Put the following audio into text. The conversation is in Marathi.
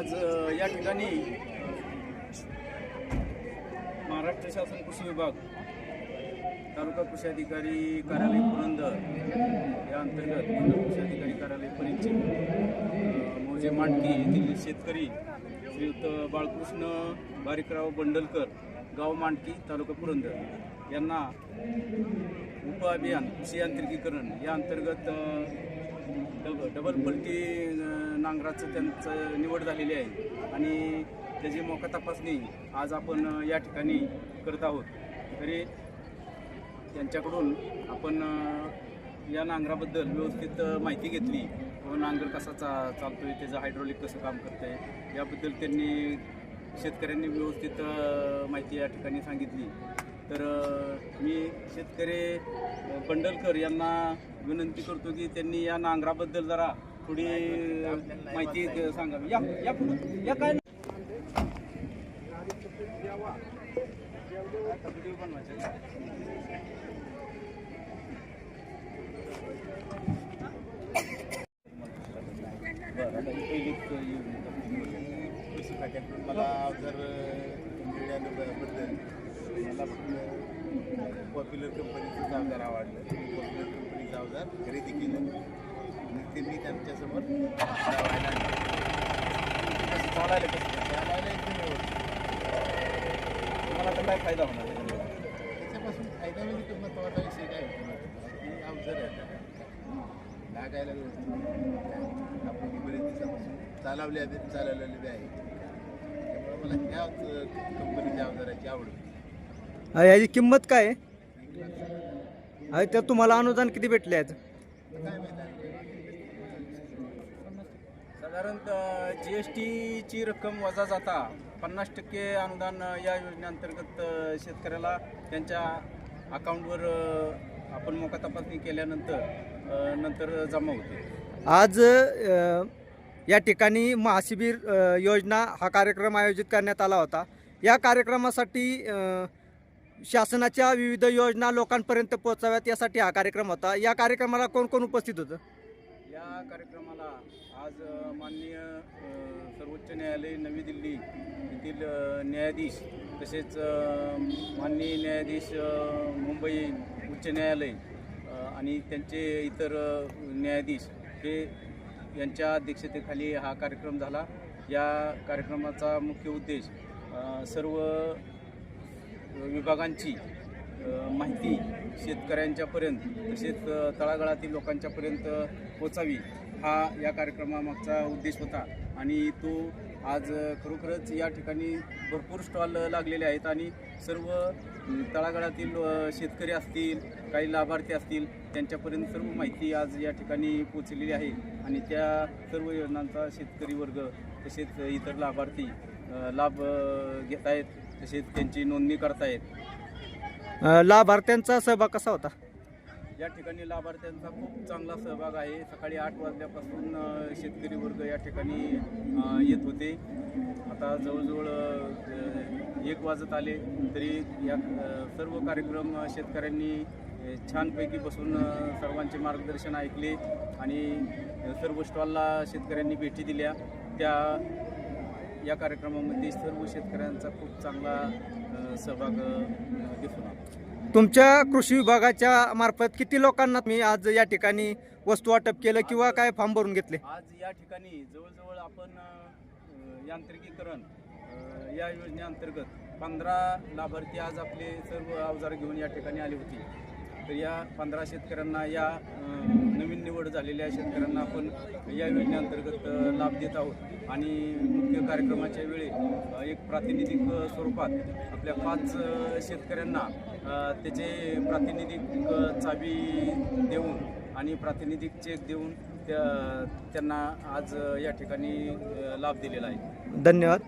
आज या ठिकाणी महाराष्ट्र शासन कृषी विभाग तालुका कृषी अधिकारी कार्यालय पुरंदर या अंतर्गत कृषी अधिकारी कार्यालय परिचित मोजे मांडकी येथील शेतकरी श्रीयुक्त बाळकृष्ण बारीकराव बंडलकर गाव मांडकी तालुका पुरंदर. यांना उप अभियान कृषी यांत्रिकीकरण या अंतर्गत डब डबल पलटी नांगराचं त्यांचं निवड झालेली आहे. आणि त्याची मोका तपासणी आज आपण या ठिकाणी करत आहोत. तरी त्यांच्याकडून आपण या नांगराबद्दल व्यवस्थित माहिती घेतली. व नांगर कसा चा चालतो आहे त्याचं हायड्रोलिक कसं काम करतंय याबद्दल त्यांनी शेतकऱ्यांनी व्यवस्थित माहिती या ठिकाणी सांगितली. तर मी शेतकरी बंडलकर यांना विनंती करतो की त्यांनी या नांगराबद्दल जरा थोडी माहिती द- सांगावी या या पुढे या काय मला जर मिळाल्याबद्दल मला पॉप्युलर कंपनीचं अवजार आवडलं. पॉप्युलर कंपनीचं अवजार खरेदी केलं. आणि ते मी त्यांच्यासमोर चालायला कसं चालायला एकदम व्यवस्थित. मला तर काय फायदा होणार त्याच्यापासून फायदा म्हणजे किंमत वाटा विषय काय होतो माहिती की? अवजार आहे लागायला व्यवस्थित आपण बरेच दिवसापासून चालवले आहे चालवलेले आहे. त्यामुळे मला ह्याच कंपनीच्या अवजाराची आवड होती. अ, याची किंमत काय आहे? त्यात तुम्हाला अनुदान किती भेटले आहेत? साधारणतः जी एस टीची रक्कम वजा जाता पन्नास टक्के अनुदान या योजनेअंतर्गत शेतकऱ्याला त्यांच्या अकाउंटवर आपण मोका तपासणी केल्यानंतर नंतर जमा होते. आज या ठिकाणी महाशिबिर योजना हा कार्यक्रम आयोजित करण्यात आला होता. या कार्यक्रमासाठी शासनाच्या विविध योजना लोकांपर्यंत पोहोचाव्यात यासाठी हा कार्यक्रम होता. या कार्यक्रमाला कोण कोण उपस्थित होतं? या कार्यक्रमाला आज माननीय सर्वोच्च न्यायालय नवी दिल्ली येथील न्यायाधीश तसेच माननीय न्यायाधीश मुंबई उच्च न्यायालय आणि त्यांचे इतर न्यायाधीश हे यांच्या अध्यक्षतेखाली हा कार्यक्रम झाला. या कार्यक्रमाचा मुख्य उद्देश सर्व विभागांची माहिती शेतकऱ्यांच्यापर्यंत तसेच तळागाळातील लोकांच्यापर्यंत पोचावी हा या कार्यक्रमामागचा उद्देश होता. आणि तो आज खरोखरच या ठिकाणी भरपूर स्टॉल लागलेले आहेत आणि सर्व तळागाळातील शेतकरी असतील काही लाभार्थी असतील त्यांच्यापर्यंत सर्व माहिती आज या ठिकाणी पोचलेली आहे. आणि त्या सर्व योजनांचा शेतकरी वर्ग तसेच इतर लाभार्थी लाभ घेत आहेत. तसेच त्यांची नोंदणी करतायत. अ, लाभार्थ्यांचा सहभाग कसा होता? या ठिकाणी लाभार्थ्यांचा खूप चांगला सहभाग आहे. सकाळी आठ वाजल्यापासून अ, शेतकरी वर्ग या ठिकाणी अ, येत होते. आता जवळजवळ अ, एक वाजत आले तरी या अ, सर्व कार्यक्रम अ, शेतकऱ्यांनी अ, छानपैकी बसून अ, सर्वांचे मार्गदर्शन ऐकले आणि अ, सर्व स्टॉलला शेतकऱ्यांनी भेटी दिल्या. त्या या कार्यक्रमामध्ये सर्व शेतकऱ्यांचा खूप चांगला सहभाग दिसून आला. तुमच्या कृषी विभागाच्या मार्फत किती लोकांना तुम्ही आज या ठिकाणी वस्तू वाटप केलं किंवा काय फॉर्म भरून घेतले? आज या ठिकाणी जवळजवळ आपण यांत्रिकीकरण या योजनेअंतर्गत पंधरा लाभार्थी आज आपले सर्व अवजार घेऊन या ठिकाणी आले होते. तर या पंधरा शेतकऱ्यांना या नवीन निवड झालेल्या शेतकऱ्यांना आपण या योजनेअंतर्गत लाभ देत आहोत. आणि मुख्य कार्यक्रमाच्या वेळी एक प्रातिनिधिक स्वरूपात आपल्या पाच शेतकऱ्यांना त्याचे प्रातिनिधिक चावी देऊन आणि प्रातिनिधिक चेक देऊन त्या त्यांना आज या ठिकाणी लाभ दिलेला आहे. धन्यवाद.